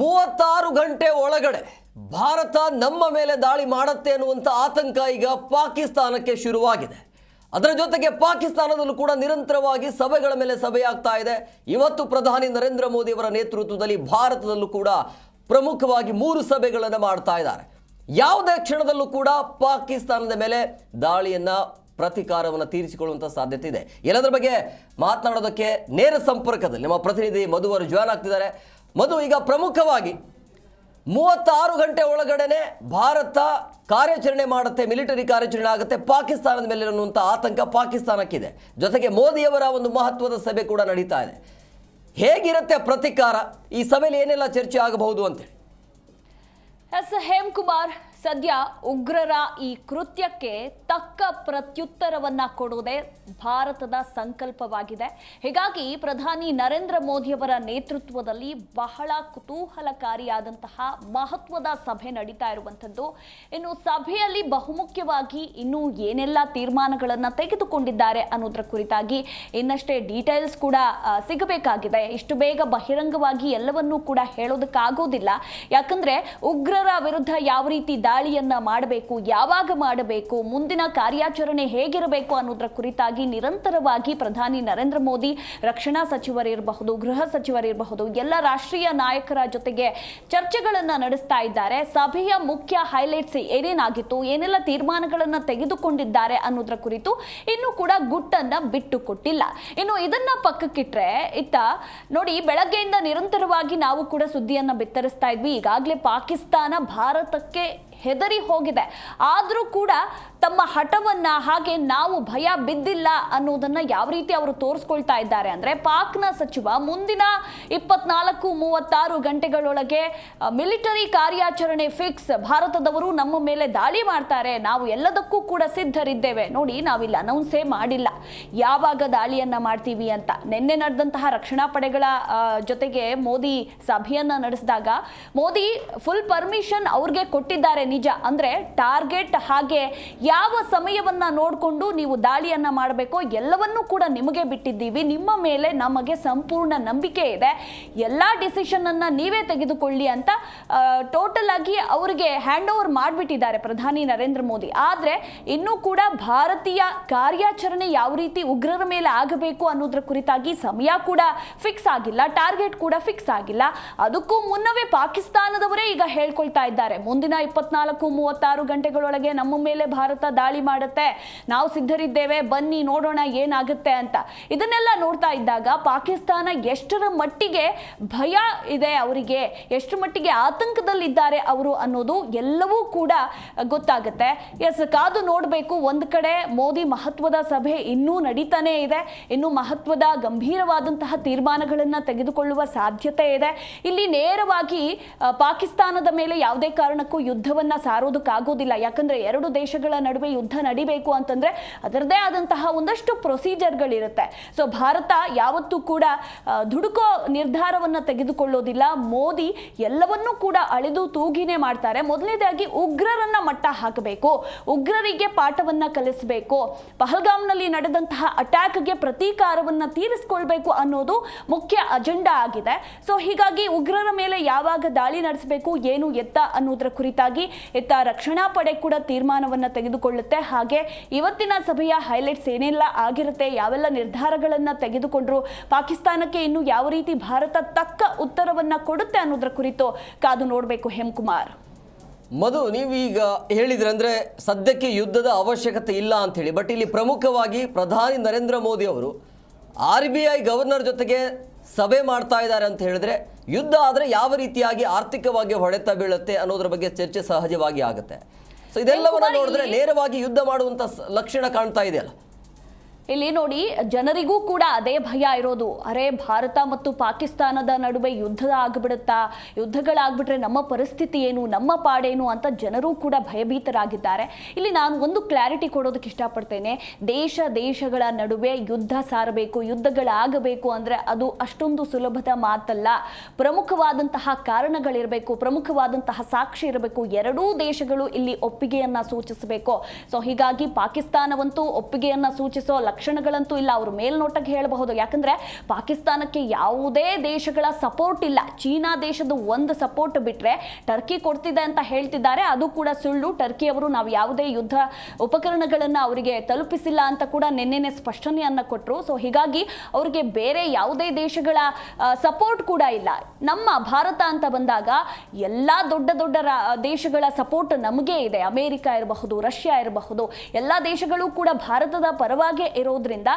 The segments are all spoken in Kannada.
ಮೂವತ್ತಾರು ಗಂಟೆ ಒಳಗಡೆ ಭಾರತ ನಮ್ಮ ಮೇಲೆ ದಾಳಿ ಮಾಡುತ್ತೆ ಅನ್ನುವಂಥ ಆತಂಕ ಈಗ ಪಾಕಿಸ್ತಾನಕ್ಕೆ ಶುರುವಾಗಿದೆ. ಅದರ ಜೊತೆಗೆ ಪಾಕಿಸ್ತಾನದಲ್ಲೂ ಕೂಡ ನಿರಂತರವಾಗಿ ಸಭೆಗಳ ಮೇಲೆ ಸಭೆಯಾಗ್ತಾ ಇದೆ. ಇವತ್ತು ಪ್ರಧಾನಿ ನರೇಂದ್ರ ಮೋದಿ ಅವರ ನೇತೃತ್ವದಲ್ಲಿ ಭಾರತದಲ್ಲೂ ಕೂಡ ಪ್ರಮುಖವಾಗಿ ಮೂರು ಸಭೆಗಳನ್ನು ಮಾಡ್ತಾ ಇದ್ದಾರೆ. ಯಾವುದೇ ಕ್ಷಣದಲ್ಲೂ ಕೂಡ ಪಾಕಿಸ್ತಾನದ ಮೇಲೆ ದಾಳಿಯನ್ನ, ಪ್ರತಿಕಾರವನ್ನು ತೀರಿಸಿಕೊಳ್ಳುವಂಥ ಸಾಧ್ಯತೆ ಇದೆ. ಎಲ್ಲದರ ಬಗ್ಗೆ ಮಾತನಾಡೋದಕ್ಕೆ ನೇರ ಸಂಪರ್ಕದಲ್ಲಿ ನಮ್ಮ ಪ್ರತಿನಿಧಿ ಮಧುವರು ಜಾಯ್ನ್ ಆಗ್ತಿದ್ದಾರೆ. ಮಧು ಈಗ ಪ್ರಮುಖವಾಗಿ ಮೂವತ್ತಾರು ಗಂಟೆ ಒಳಗಡೆನೆ ಭಾರತ ಕಾರ್ಯಾಚರಣೆ ಮಾಡುತ್ತೆ, ಮಿಲಿಟರಿ ಕಾರ್ಯಾಚರಣೆ ಆಗುತ್ತೆ, ಪಾಕಿಸ್ತಾನದ ಮೇಲೆ ಅನ್ನುವಂಥ ಆತಂಕ ಪಾಕಿಸ್ತಾನಕ್ಕಿದೆ. ಜೊತೆಗೆ ಮೋದಿಯವರ ಒಂದು ಮಹತ್ವದ ಸಭೆ ಕೂಡ ನಡೀತಾ ಇದೆ. ಹೇಗಿರುತ್ತೆ ಪ್ರತಿಕಾರ? ಈ ಸಭೆಯಲ್ಲಿ ಏನೆಲ್ಲ ಚರ್ಚೆ ಆಗಬಹುದು ಅಂತೇಳಿ. ಎಸ್, ಹೇಮಕುಮಾರ್ ಸದ್ಯ ಉಗ್ರರ ಈ ಕೃತ್ಯಕ್ಕೆ ತಕ್ಕ ಪ್ರತ್ಯುತ್ತರವನ್ನ ಕೊಡುವುದೇ ಭಾರತದ ಸಂಕಲ್ಪವಾಗಿದೆ. ಹೀಗಾಗಿ ಪ್ರಧಾನಿ ನರೇಂದ್ರ ಮೋದಿಯವರ ನೇತೃತ್ವದಲ್ಲಿ ಬಹಳ ಕುತೂಹಲಕಾರಿಯಾದಂತಹ ಮಹತ್ವದ ಸಭೆ ನಡೀತಾ ಇರುವಂಥದ್ದು. ಇನ್ನು ಸಭೆಯಲ್ಲಿ ಬಹುಮುಖ್ಯವಾಗಿ ಇನ್ನೂ ಏನೆಲ್ಲ ತೀರ್ಮಾನಗಳನ್ನು ತೆಗೆದುಕೊಂಡಿದ್ದಾರೆ ಅನ್ನೋದ್ರ ಕುರಿತಾಗಿ ಇನ್ನಷ್ಟೇ ಡೀಟೇಲ್ಸ್ ಕೂಡ ಸಿಗಬೇಕಾಗಿದೆ. ಇಷ್ಟು ಬೇಗ ಬಹಿರಂಗವಾಗಿ ಎಲ್ಲವನ್ನೂ ಕೂಡ ಹೇಳೋದಕ್ಕಾಗೋದಿಲ್ಲ ಯಾಕಂದ್ರೆ ಉಗ್ರರ ವಿರುದ್ಧ ಯಾವ ರೀತಿ ದಾಳಿಯನ್ನ ಮಾಡಬೇಕು, ಯಾವಾಗ ಮಾಡಬೇಕು, ಮುಂದಿನ ಕಾರ್ಯಾಚರಣೆ ಹೇಗಿರಬೇಕು ಅನ್ನೋದರ ಕುರಿತಾಗಿ ನಿರಂತರವಾಗಿ ಪ್ರಧಾನಿ ನರೇಂದ್ರ ಮೋದಿ, ರಕ್ಷಣಾ ಸಚಿವರಿರಬಹುದು, ಗೃಹ ಸಚಿವರಿರಬಹುದು, ಎಲ್ಲ ರಾಷ್ಟ್ರೀಯ ನಾಯಕರ ಜೊತೆಗೆ ಚರ್ಚೆಗಳನ್ನ ನಡೆಸ್ತಾ ಇದ್ದಾರೆ. ಸಭೆಯ ಮುಖ್ಯ ಹೈಲೈಟ್ಸ್ ಏನೇನಾಗಿತ್ತು, ಏನೆಲ್ಲ ತೀರ್ಮಾನಗಳನ್ನ ತೆಗೆದುಕೊಂಡಿದ್ದಾರೆ ಅನ್ನೋದ್ರ ಕುರಿತು ಇನ್ನೂ ಕೂಡ ಗುಟ್ಟನ್ನ ಬಿಟ್ಟು ಕೊಟ್ಟಿಲ್ಲ ಇನ್ನು ಇದನ್ನ ಪಕ್ಕಕ್ಕಿಟ್ರೆ, ಇತ್ತ ನೋಡಿ, ಬೆಳಗ್ಗೆಯಿಂದ ನಿರಂತರವಾಗಿ ನಾವು ಕೂಡ ಸುದ್ದಿಯನ್ನ ಬಿತ್ತರಿಸ್ತಾ ಇದ್ವಿ. ಈಗಾಗಲೇ ಪಾಕಿಸ್ತಾನ ಭಾರತಕ್ಕೆ ಹೆದರಿ ಹೋಗಿದೆ. ಆದರೂ ಕೂಡ ತಮ್ಮ ಹಠವನ್ನ ಹಾಗೆ ನಾವು ಭಯ ಬಿದ್ದಿಲ್ಲ ಅನ್ನೋದನ್ನ ಯಾವ ರೀತಿ ಅವರು ತೋರಿಸ್ಕೊಳ್ತಾ ಇದ್ದಾರೆ ಅಂದ್ರೆ ಪಾಕ್ನ ಸಚಿವ ಮುಂದಿನ ಇಪ್ಪತ್ನಾಲ್ಕು ಮೂವತ್ತಾರು ಗಂಟೆಗಳೊಳಗೆ ಮಿಲಿಟರಿ ಕಾರ್ಯಾಚರಣೆ ಫಿಕ್ಸ್. ಭಾರತದವರು ನಮ್ಮ ಮೇಲೆ ದಾಳಿ ಮಾಡ್ತಾರೆ. ನಾವು ಎಲ್ಲದಕ್ಕೂ ಕೂಡ ಸಿದ್ಧರಿದ್ದೇವೆ. ನೋಡಿ, ನಾವಿಲ್ಲಿ ಅನೌನ್ಸೇ ಮಾಡಿಲ್ಲ. ಯಾವಾಗ ದಾಳಿಯನ್ನ ಮಾಡ್ತೀವಿ ಅಂತ. ನಿನ್ನೆ ನಡೆದಂತಹ ರಕ್ಷಣಾ ಪಡೆಗಳ ಜೊತೆಗೆ ಮೋದಿ ಸಭೆಯನ್ನ ನಡೆಸಿದಾಗ ಮೋದಿ ಫುಲ್ ಪರ್ಮಿಷನ್ ಅವ್ರಿಗೆ ಕೊಟ್ಟಿದ್ದಾರೆ. ನಿಜ ಅಂದ್ರೆ ಟಾರ್ಗೆಟ್ ಹಾಗೆ ಯಾವ ಸಮಯವನ್ನ ನೋಡಿಕೊಂಡು ನೀವು ದಾಳಿಯನ್ನ ಮಾಡಬೇಕೋ ಎಲ್ಲವನ್ನೂ ಕೂಡ ನಿಮಗೆ ಬಿಟ್ಟಿದ್ದೀವಿ. ನಿಮ್ಮ ಮೇಲೆ ನಮಗೆ ಸಂಪೂರ್ಣ ನಂಬಿಕೆ ಇದೆ. ಎಲ್ಲಾ ಡಿಸಿಷನ್ ಅನ್ನ ನೀವೇ ತೆಗೆದುಕೊಳ್ಳಿ ಅಂತ ಟೋಟಲ್ ಆಗಿ ಅವರಿಗೆ ಹ್ಯಾಂಡ್ ಓವರ್ ಮಾಡಿಬಿಟ್ಟಿದ್ದಾರೆ ಪ್ರಧಾನಿ ನರೇಂದ್ರ ಮೋದಿ. ಆದ್ರೆ ಇನ್ನೂ ಕೂಡ ಭಾರತೀಯ ಕಾರ್ಯಾಚರಣೆ ಯಾವ ರೀತಿ ಉಗ್ರರ ಮೇಲೆ ಆಗಬೇಕು ಅನ್ನೋದ್ರ ಕುರಿತಾಗಿ ಸಮಯ ಕೂಡ ಫಿಕ್ಸ್ ಆಗಿಲ್ಲ ಟಾರ್ಗೆಟ್ ಕೂಡ ಫಿಕ್ಸ್ ಆಗಿಲ್ಲ. ಅದಕ್ಕೂ ಮುನ್ನವೇ ಪಾಕಿಸ್ತಾನದವರೇ ಈಗ ಹೇಳ್ಕೊಳ್ತಾ ಇದ್ದಾರೆ. ಮುಂದಿನ ಇಪ್ಪತ್ನಾಲ್ಕು ಮೂವತ್ತಾರು ಗಂಟೆಗಳೊಳಗೆ ನಮ್ಮ ಮೇಲೆ ಭಾರತ ದಾಳಿ ಮಾಡುತ್ತೆ. ನಾವು ಸಿದ್ಧರಿದ್ದೇವೆ, ಬನ್ನಿ ನೋಡೋಣ ಏನಾಗುತ್ತೆ ಅಂತ. ಇದನ್ನೆಲ್ಲ ನೋಡ್ತಾ ಇದ್ದಾಗ ಪಾಕಿಸ್ತಾನ ಎಷ್ಟರ ಮಟ್ಟಿಗೆ ಭಯ ಇದೆ ಅವರಿಗೆ, ಎಷ್ಟು ಮಟ್ಟಿಗೆ ಆತಂಕದಲ್ಲಿದ್ದಾರೆ ಅವರು ಅನ್ನೋದು ಎಲ್ಲವೂ ಕೂಡ ಗೊತ್ತಾಗುತ್ತೆ. ಎಸ್, ಕಾದು ನೋಡಬೇಕು, ಒಂದು ಕಡೆ ಮೋದಿ ಮಹತ್ವದ ಸಭೆ ಇನ್ನೂ ನಡೀತಾನೇ ಇದೆ. ಇನ್ನು ಮಹತ್ವದ ಗಂಭೀರವಾದಂತಹ ತೀರ್ಮಾನಗಳನ್ನು ತೆಗೆದುಕೊಳ್ಳುವ ಸಾಧ್ಯತೆ ಇದೆ. ಇಲ್ಲಿ ನೇರವಾಗಿ ಪಾಕಿಸ್ತಾನದ ಮೇಲೆ ಯಾವುದೇ ಕಾರಣಕ್ಕೂ ಯುದ್ಧವನ್ನ ಸಾರೋದಕ್ಕಾಗೋದಿಲ್ಲ. ಯಾಕಂದ್ರೆ ಎರಡು ದೇಶಗಳ ನಡುವೆ ಯುದ್ಧ ನಡಿಬೇಕು ಅಂತಂದ್ರೆ ಅದರದೇ ಆದಂತಹ ಒಂದಷ್ಟು ಪ್ರೊಸೀಜರ್ಗಳಿರುತ್ತೆ. ಸೊ ಭಾರತ ಯಾವತ್ತೂ ಕೂಡ ದುಡುಕೋ ನಿರ್ಧಾರವನ್ನ ತೆಗೆದುಕೊಳ್ಳೋದಿಲ್ಲ. ಮೋದಿ ಎಲ್ಲವನ್ನೂ ಕೂಡ ಅಳೆದು ತೂಗಿನೇ ಮಾಡ್ತಾರೆ. ಮೊದಲನೇದಾಗಿ ಉಗ್ರರನ್ನ ಮಟ್ಟ ಹಾಕಬೇಕು. ಉಗ್ರರಿಗೆ ಪಾಠವನ್ನ ಕಲಿಸಬೇಕು. ಪಹಲ್ಗಾಮ್ನಲ್ಲಿ ನಡೆದಂತಹ ಅಟ್ಯಾಕ್ಗೆ ಪ್ರತೀಕಾರವನ್ನ ತೀರಿಸಿಕೊಳ್ಬೇಕು ಅನ್ನೋದು ಮುಖ್ಯ ಅಜೆಂಡಾ ಆಗಿದೆ. ಸೊ ಹೀಗಾಗಿ ಉಗ್ರರ ಮೇಲೆ ಯಾವಾಗ ದಾಳಿ ನಡೆಸಬೇಕು, ಏನು ಎತ್ತ ಅನ್ನೋದರ ಕುರಿತಾಗಿ ಎತ್ತ ರಕ್ಷಣಾ ಪಡೆ ಕೂಡ ತೀರ್ಮಾನವನ್ನು ತೆಗೆದುಕೊಳ್ಳುತ್ತೆ. ಹಾಗೆ ಇವತ್ತಿನ ಸಭೆಯ ಹೈಲೈಟ್ಸ್ ಏನೆಲ್ಲ ಆಗಿರುತ್ತೆ, ಯಾವೆಲ್ಲ ನಿರ್ಧಾರಗಳನ್ನ ತೆಗೆದುಕೊಂಡ್ರು, ಪಾಕಿಸ್ತಾನಕ್ಕೆ ಇನ್ನು ಯಾವ ರೀತಿ ಭಾರತ ತಕ್ಕ ಉತ್ತರವನ್ನ ಕೊಡುತ್ತೆ ಅನ್ನೋದ್ರ ಕುರಿತು ಕಾದು ನೋಡಬೇಕು ಹೇಮಕುಮಾರ್. ಮಧು, ನೀವೀಗ ಹೇಳಿದ್ರೆ ಅಂದ್ರೆ ಸದ್ಯಕ್ಕೆ ಯುದ್ಧದ ಅವಶ್ಯಕತೆ ಇಲ್ಲ ಅಂತ ಹೇಳಿ ಬಟ್ ಇಲ್ಲಿ ಪ್ರಮುಖವಾಗಿ ಪ್ರಧಾನಿ ನರೇಂದ್ರ ಮೋದಿ ಅವರು ಆರ್ ಬಿ ಐ ಗವರ್ನರ್ ಜೊತೆಗೆ ಸಭೆ ಮಾಡ್ತಾ ಇದ್ದಾರೆ ಅಂತ ಹೇಳಿದ್ರೆ ಯುದ್ಧ ಆದರೆ ಯಾವ ರೀತಿಯಾಗಿ ಆರ್ಥಿಕವಾಗಿ ಹೊಡೆತ ಬೀಳುತ್ತೆ ಅನ್ನೋದ್ರ ಬಗ್ಗೆ ಚರ್ಚೆ ಸಹಜವಾಗಿ ಆಗುತ್ತೆ. ಸೊ ಇದೆಲ್ಲವನ್ನ ನೋಡಿದ್ರೆ ನೇರವಾಗಿ ಯುದ್ಧ ಮಾಡುವಂತ ಲಕ್ಷಣ ಕಾಣ್ತಾ ಇದೆಯಲ್ಲ. ಇಲ್ಲಿ ನೋಡಿ, ಜನರಿಗೂ ಕೂಡ ಅದೇ ಭಯ ಇರೋದು. ಅರೆ, ಭಾರತ ಮತ್ತು ಪಾಕಿಸ್ತಾನದ ನಡುವೆ ಯುದ್ಧ ಆಗ್ಬಿಡುತ್ತಾ? ಯುದ್ಧಗಳಾಗ್ಬಿಟ್ರೆ ನಮ್ಮ ಪರಿಸ್ಥಿತಿ ಏನು, ನಮ್ಮ ಪಾಡೇನು ಅಂತ ಜನರು ಕೂಡ ಭಯಭೀತರಾಗಿದ್ದಾರೆ. ಇಲ್ಲಿ ನಾನು ಒಂದು ಕ್ಲಾರಿಟಿ ಕೊಡೋದಕ್ಕೆ ಇಷ್ಟಪಡ್ತೇನೆ. ದೇಶ, ದೇಶಗಳ ನಡುವೆ ಯುದ್ಧ ಸಾರಬೇಕು, ಯುದ್ಧಗಳಾಗಬೇಕು ಅಂದರೆ ಅದು ಅಷ್ಟೊಂದು ಸುಲಭದ ಮಾತಲ್ಲ. ಪ್ರಮುಖವಾದಂತಹ ಕಾರಣಗಳಿರಬೇಕು, ಪ್ರಮುಖವಾದಂತಹ ಸಾಕ್ಷಿ ಇರಬೇಕು. ಎರಡೂ ದೇಶಗಳು ಇಲ್ಲಿ ಒಪ್ಪಿಗೆಯನ್ನ ಸೂಚಿಸಬೇಕು. ಸೊ, ಹೀಗಾಗಿ ಪಾಕಿಸ್ತಾನವಂತೂ ಒಪ್ಪಿಗೆಯನ್ನ ಸೂಚಿಸೋ ಲಕ್ಷಣಗಳಂತೂ ಇಲ್ಲ. ಅವರು ಮೇಲ್ನೋಟಕ್ಕೆ ಹೇಳಬಹುದು. ಯಾಕಂದ್ರೆ ಪಾಕಿಸ್ತಾನಕ್ಕೆ ಯಾವುದೇ ದೇಶಗಳ ಸಪೋರ್ಟ್ ಇಲ್ಲ. ಚೀನಾ ದೇಶದ ಒಂದು ಸಪೋರ್ಟ್ ಬಿಟ್ರೆ ಟರ್ಕಿ ಕೊಡ್ತಿದೆ ಅಂತ ಹೇಳ್ತಿದ್ದಾರೆ. ಅದು ಕೂಡ ಸುಳ್ಳು. ಟರ್ಕಿ ಅವರು ನಾವು ಯಾವುದೇ ಯುದ್ಧ ಉಪಕರಣಗಳನ್ನ ಅವರಿಗೆ ತಲುಪಿಸಿಲ್ಲ ಅಂತ ಕೂಡ ನಿನ್ನೆನೆ ಸ್ಪಷ್ಟನೆಯನ್ನ ಕೊಟ್ಟರು ಸೊ ಹೀಗಾಗಿ ಅವರಿಗೆ ಬೇರೆ ಯಾವುದೇ ದೇಶಗಳ ಸಪೋರ್ಟ್ ಕೂಡ ಇಲ್ಲ. ನಮ್ಮ ಭಾರತ ಅಂತ ಬಂದಾಗ ಎಲ್ಲ ದೊಡ್ಡ ದೊಡ್ಡ ದೇಶಗಳ ಸಪೋರ್ಟ್ ನಮಗೆ ಇದೆ. ಅಮೆರಿಕ ಇರಬಹುದು, ರಷ್ಯಾ ಇರಬಹುದು, ಎಲ್ಲ ದೇಶಗಳು ಕೂಡ ಭಾರತದ ಪರವಾಗೇ ಇರೋದ್ರಿಂದ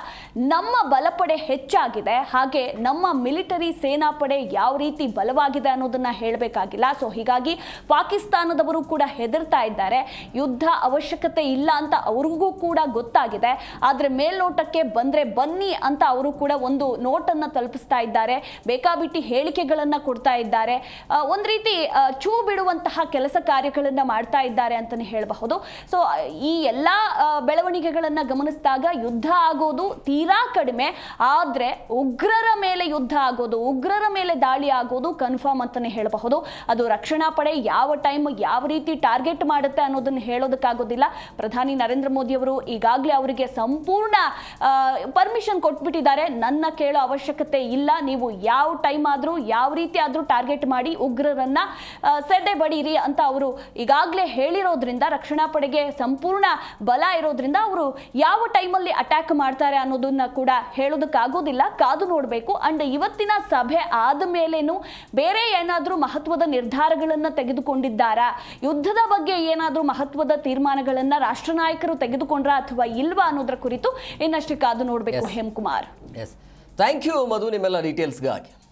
ನಮ್ಮ ಬಲಪಡೆ ಹೆಚ್ಚಾಗಿದೆ. ಹಾಗೆ ನಮ್ಮ ಮಿಲಿಟರಿ ಸೇನಾಪಡೆ ಯಾವ ರೀತಿ ಬಲವಾಗಿದೆ ಅನ್ನೋದನ್ನ ಹೇಳಬೇಕಾಗಿಲ್ಲ. ಸೊ ಹೀಗಾಗಿ ಪಾಕಿಸ್ತಾನದವರು ಕೂಡ ಹೆದರ್ತಾ ಇದ್ದಾರೆ. ಯುದ್ಧ ಅವಶ್ಯಕತೆ ಇಲ್ಲ ಅಂತ ಅವ್ರಿಗೂ ಕೂಡ ಗೊತ್ತಾಗಿದೆ. ಆದ್ರೆ ಮೇಲ್ನೋಟಕ್ಕೆ ಬಂದ್ರೆ ಬನ್ನಿ ಅಂತ ಅವರು ಕೂಡ ಒಂದು ನೋಟನ್ನು ತಲುಪಿಸ್ತಾ ಇದ್ದಾರೆ. ಬೇಕಾಬಿಟ್ಟಿ ಹೇಳಿಕೆಗಳನ್ನ ಕೊಡ್ತಾ ಇದ್ದಾರೆ. ಒಂದು ರೀತಿ ಚೂ ಬಿಡುವಂತಹ ಕೆಲಸ ಕಾರ್ಯಗಳನ್ನ ಮಾಡ್ತಾ ಇದ್ದಾರೆ ಅಂತಾನೆ ಹೇಳಬಹುದು. ಸೊ ಈ ಎಲ್ಲಾ ಬೆಳವಣಿಗೆಗಳನ್ನ ಗಮನಿಸಿದಾಗ ಯುದ್ಧ ಆಗೋದು ತೀರಾ ಕಡಿಮೆ, ಆದ್ರೆ ಉಗ್ರರ ಮೇಲೆ ಯುದ್ಧ ಆಗೋದು, ಉಗ್ರರ ಮೇಲೆ ದಾಳಿ ಆಗೋದು ಕನ್ಫರ್ಮ್ ಅಂತಲೇ ಹೇಳಬಹುದು. ಅದು ರಕ್ಷಣಾ ಪಡೆ ಯಾವ ಟೈಮ್ ಯಾವ ರೀತಿ ಟಾರ್ಗೆಟ್ ಮಾಡುತ್ತೆ ಅನ್ನೋದನ್ನು ಹೇಳೋದಕ್ಕಾಗೋದಿಲ್ಲ. ಪ್ರಧಾನಿ ನರೇಂದ್ರ ಮೋದಿ ಅವರು ಈಗಾಗಲೇ ಅವರಿಗೆ ಸಂಪೂರ್ಣ ಪರ್ಮಿಷನ್ ಕೊಟ್ಬಿಟ್ಟಿದ್ದಾರೆ. ನನ್ನ ಕೇಳೋ ಅವಶ್ಯಕತೆ ಇಲ್ಲ. ನೀವು ಯಾವ ಟೈಮ್ ಆದ್ರೂ, ಯಾವ ರೀತಿ ಆದ್ರೂ ಟಾರ್ಗೆಟ್ ಮಾಡಿ ಉಗ್ರರನ್ನ ಸೆಡ್ಡೆ ಸೆಡೆ ಬಡೀರಿ ಅಂತ ಅವರು ಈಗಾಗಲೇ ಹೇಳಿರೋದ್ರಿಂದ, ರಕ್ಷಣಾ ಪಡೆಗೆ ಸಂಪೂರ್ಣ ಬಲ ಇರೋದ್ರಿಂದ ಅವರು ಯಾವ ಟೈಮಲ್ಲಿ ಅಟ್ಯಾಕ್ ಮಾಡ್ತಾರೆ ಅನ್ನೋದನ್ನ ಕೂಡ ಹೇಳೋದಕ್ಕಾಗೋದಿಲ್ಲ. ಕಾದು ನೋಡಬೇಕು. ಅಂಡ್ ಇವತ್ತಿನ ಸಭೆ ಆದ ಮೇಲೇನು ಬೇರೆ ಏನಾದರೂ ಮಹತ್ವದ ನಿರ್ಧಾರಗಳನ್ನ ತೆಗೆದುಕೊಂಡಿದ್ದಾರಾ? ಯುದ್ಧದ ಬಗ್ಗೆ ಏನಾದರೂ ಮಹತ್ವದ ತೀರ್ಮಾನಗಳನ್ನ ರಾಷ್ಟ್ರ ನಾಯಕರು ತೆಗೆದುಕೊಂಡ್ರ ಅಥವಾ ಇಲ್ವಾ ಅನ್ನೋದ್ರ ಕುರಿತು ಇನ್ನಷ್ಟು ಕಾದು ನೋಡಬೇಕು. ಹೇಮಕುಮಾರ್. ಥ್ಯಾಂಕ್ ಯು ಮಧು ನಿಮ್ಮೆಲ್ಲ ಡೀಟೇಲ್ಸ್ಗಾಗಿ